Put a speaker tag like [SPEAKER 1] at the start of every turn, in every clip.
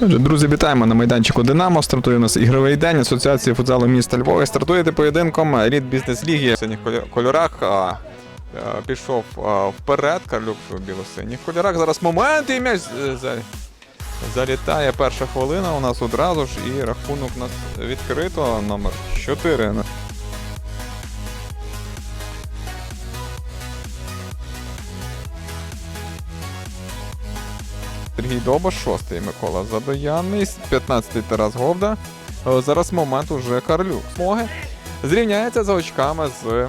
[SPEAKER 1] Друзі, вітаємо на майданчику Динамо. Стартує у нас ігровий день Асоціації футзалу міста Львова. Стартуєте поєдинком Еліт бізнес ліги в синіх кольорах. А, пішов а, вперед. Карлюк у білосиніх кольорах. Зараз момент і м'яч е, за- залітає. Перша хвилина у нас одразу ж і рахунок у нас відкрито. Номер 4. Сергій Добаш, шостий Микола Задояний, 15-й Тарас Говда. Е, Зараз момент уже Карлюк. Смоги зрівняється за очками з. е,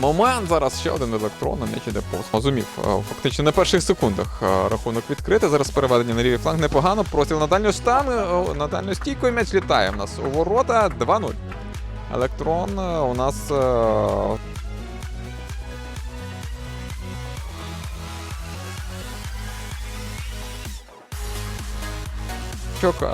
[SPEAKER 1] Момент зараз ще один електрон, м'яч іде повз. Зумів е, фактично на перших секундах рахунок відкрити. Зараз переведення на лівий фланг непогано. Простріл на дальню штангу, на дальню стійку і м'яч літає. У нас у ворота 2-0. Електрон у нас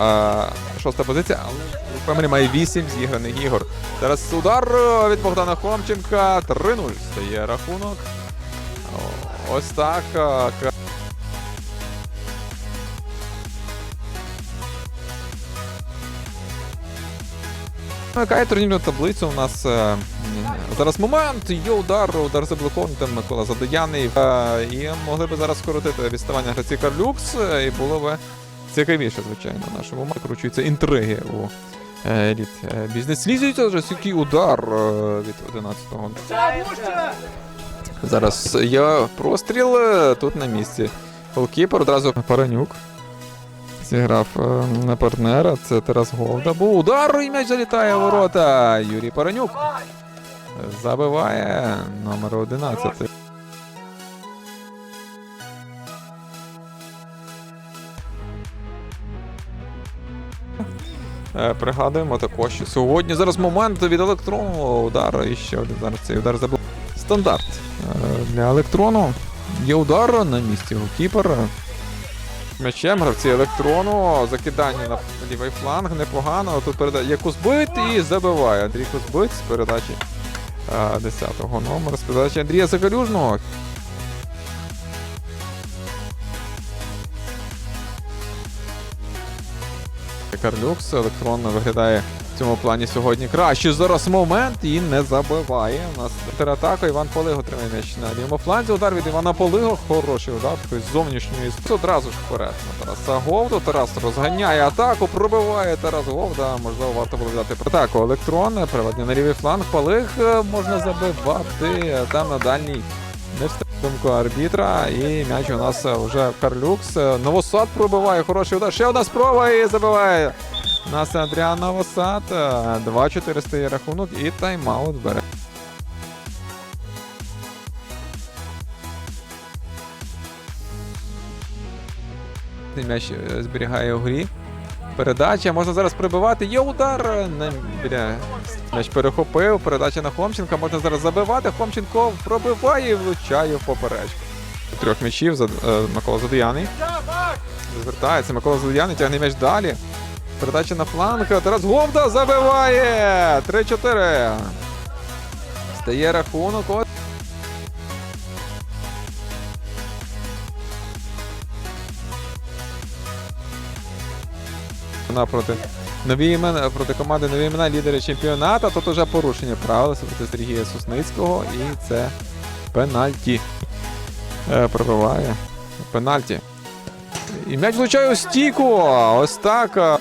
[SPEAKER 1] а, шоста позиція, але Фемелі має 8 зіграних ігор. Зараз удар е, від Богдана Хомченка. 3-0 стає рахунок. Ось так. е, К- Вимикає турнірну таблицю. У нас е, зараз момент. Є удар, удар заблокований, там Микола Задояний. І могли би зараз скоротити відставання гравці Карлюкс. І було би цікавіше, звичайно, в нашому матчі. Кручуються інтриги у е, еліт е, бізнес. Лізується вже який удар е, від 11-го. Зараз є простріл тут на місці. Голкіпер одразу Паранюк. Зіграв на партнера. Це Тарас Говда. Був удар і м'яч залітає у ворота. Юрій Паранюк забиває номер 11. Пригадуємо також, що сьогодні зараз момент від електронного удару. І ще один зараз цей удар забив. Стандарт е, для електрону. Є удар на місці голкіпер. М'ячем гравці електрону. Закидання на лівий фланг. Непогано. Тут передає є Кузбит і забиває. Андрій Кузбит з передачі е, 10-го номера. З передачі Андрія Закалюжного. Карлюкс електронно виглядає в цьому плані сьогодні краще. Зараз момент і не забиває. У нас атака. Іван Полиго тримає м'яч на лівому фланзі. Удар від Івана Полиго. Хороший удар. З зовнішньої. Одразу ж вперед на Тараса Говду. Тарас розганяє атаку, пробиває Тарас Говда. Можливо, варто було взяти атаку. Електрон, переведення на лівий фланг. Палих е, можна забивати. Там на дальній не встиг думку арбітра. І м'яч у нас е, вже Карлюкс. Е, Новосад пробиває. Хороший удар. Ще одна спроба і забиває. Нас Андріан Новосад. Е, 2-4 стає рахунок і тайм-аут бере. М'яч е, зберігає у грі. Передача, можна зараз прибивати. Є удар біля. М'яч перехопив. Передача на Хомченка. Можна зараз забивати. Хомченко пробиває і влучає в поперечку. Трьох м'ячів за е, Микола Задояний. Звертається. Микола Задояний тягне м'яч далі. Передача на фланг. Тарас Говда забиває. 3-4. Стає рахунок. Вона проти нові імена проти команди нові імена лідери чемпіоната. Тут уже порушення правил проти Сергія Сосницького. І це пенальті. Е, пробиває. Пенальті. І м'яч влучає у стійку. Ось так. А,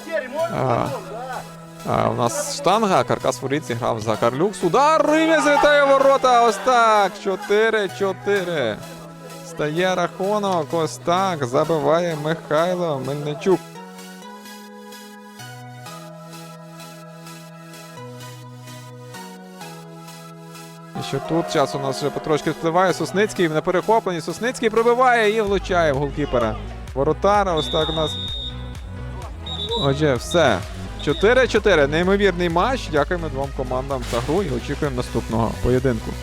[SPEAKER 1] а, у нас штанга, каркас воріт зіграв за Карлюкс. Удар і м'яч залітає ворота. Ось так. 4-4. Стає рахунок. Ось так. Забиває Михайло Мельничук. І що тут час у нас вже потрошки впливає. Сосницький на перехопленні. Сосницький пробиває і влучає в голкіпера. Воротара, ось так у нас. Отже, все. 4-4. Неймовірний матч. Дякуємо двом командам за гру і очікуємо наступного поєдинку.